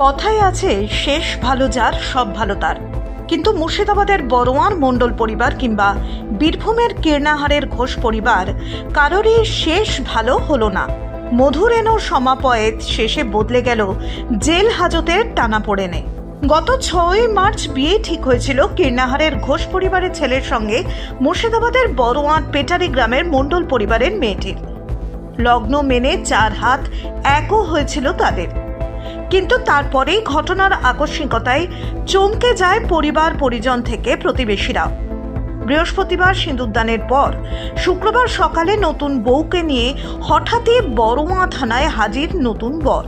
কথায় আছে, শেষ ভালো যার, সব ভালো তার। কিন্তু মুর্শিদাবাদের বড়োয়ার মণ্ডল পরিবার কিংবা বীরভূমের কীর্ণাহারের ঘোষ পরিবার কারোরই শেষ ভালো হলো না। মধুরেণ সমাপয়েত শেষে বদলে গেল জেল হাজতের টানা পড়েনে। গত ছয় মার্চ বিয়ে ঠিক হয়েছিল কীর্ণাহারের ঘোষ পরিবারের ছেলের সঙ্গে মুর্শিদাবাদের বড়োয়ার পেটারি গ্রামের মণ্ডল পরিবারের মেয়েটির। লগ্ন মেনে চার হাত একও হয়েছিল তাদের। কিন্তু তারপরেই ঘটনার আকস্মিকতায় চমকে যায় পরিবার পরিজন থেকে প্রতিবেশীরা। বৃহস্পতিবার সিঁদুরদানের পর শুক্রবার সকালে নতুন বউকে নিয়ে হঠাৎই বড়োয়া থানায় হাজির নতুন বর।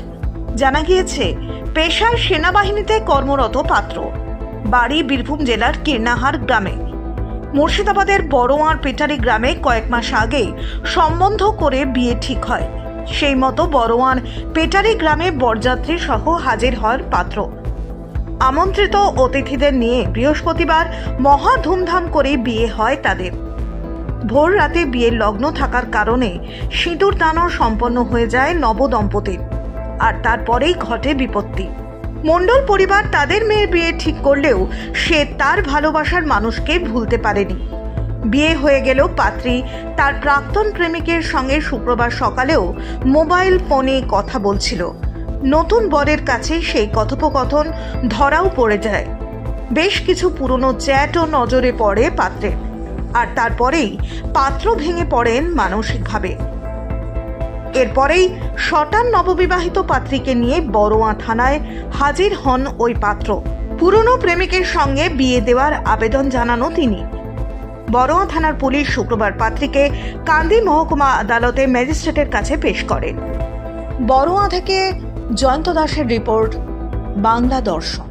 জানা গিয়েছে, পেশায় সেনাবাহিনীতে কর্মরত পাত্র। বাড়ি বীরভূম জেলার কীর্ণাহার গ্রামে। মুর্শিদাবাদের বড়োয়ার পেটারি গ্রামে কয়েক মাস আগে সম্বন্ধ করে বিয়ে ঠিক হয়। সেই মতো বড়োয়ার পেটারি গ্রামে বরযাত্রী সহ হাজির হওয়ার পাত্র। আমন্ত্রিত অতিথিদের নিয়ে বৃহস্পতিবার মহা ধুমধাম করে বিয়ে হয় তাদের। ভোর রাতে বিয়ের লগ্ন থাকার কারণে সিঁদুর দানও সম্পন্ন হয়ে যায় নবদম্পতির, আর তারপরেই ঘটে বিপত্তি। মণ্ডল পরিবার তাদের মেয়ের বিয়ে ঠিক করলেও সে তার ভালোবাসার মানুষকে ভুলতে পারেনি। বিয়ে হয়ে গেল পাত্রী। তার প্রাক্তন প্রেমিকের সঙ্গে শুক্রবার সকালেও মোবাইল ফোনে কথা বলছিল। নতুন বরের কাছে সেই কথোপকথন ধরাও পড়ে যায়। বেশ কিছু পুরনো চ্যাটও নজরে পড়ে পাত্রের। আর তারপরেই পাত্র ভেঙে পড়েন মানসিকভাবে। এরপরেই শটান নববিবাহিত পাত্রীকে নিয়ে বড়োয়া থানায় হাজির হন ওই পাত্র। পুরনো প্রেমিকের সঙ্গে বিয়ে দেওয়ার আবেদন জানানো তিনি। বড়োয়া থানার পুলিশ শুক্রবার পাত্রীকে কান্দি মহকুমা আদালতে ম্যাজিস্ট্রেটের কাছে পেশ করে বড়োয়া থেকে জয়ন্ত দাসের রিপোর্ট, বাংলা দর্শন।